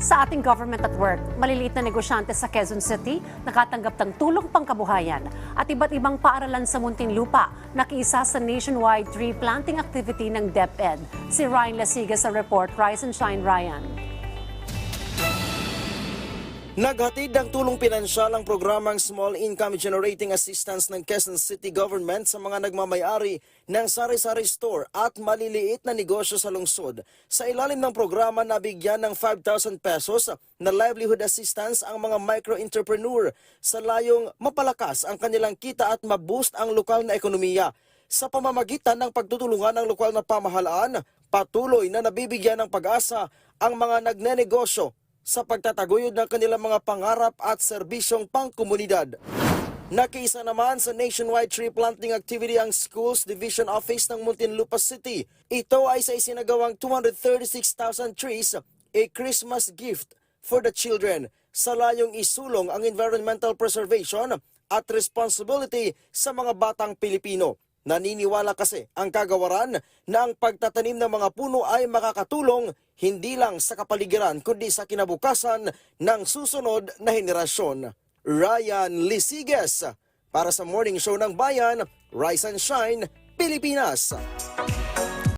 Sa ating government at work, maliliit na negosyante sa Quezon City nakatanggap ng tulong pangkabuhayan at iba't ibang paaralan sa Muntinlupa nakiisa sa nationwide tree planting activity ng DepEd. Si Ryan Lasigas sa report, Rise and Shine Ryan. Naghatid ng tulong pinansyal ang programang Small Income Generating Assistance ng Quezon City Government sa mga nagmamayari ng sari-sari store at maliliit na negosyo sa lungsod. Sa ilalim ng programa, nabigyan ng 5,000 pesos na livelihood assistance ang mga micro-entrepreneur sa layong mapalakas ang kanilang kita at maboost ang lokal na ekonomiya. Sa pamamagitan ng pagtutulungan ng lokal na pamahalaan, patuloy na nabibigyan ng pag-asa ang mga nagnenegosyo sa pagtataguyod ng kanilang mga pangarap at serbisyong pangkomunidad. Nakiisa naman sa nationwide tree planting activity ang Schools Division Office ng Muntinlupa City. Ito ay sa isinagawang 236,000 trees, a Christmas gift for the children sa layong isulong ang environmental preservation at responsibility sa mga batang Pilipino. Naniniwala kasi ang kagawaran na ang pagtatanim ng mga puno ay makakatulong hindi lang sa kapaligiran kundi sa kinabukasan ng susunod na henerasyon. Ryan Lisiges para sa Morning Show ng Bayan, Rise and Shine, Pilipinas.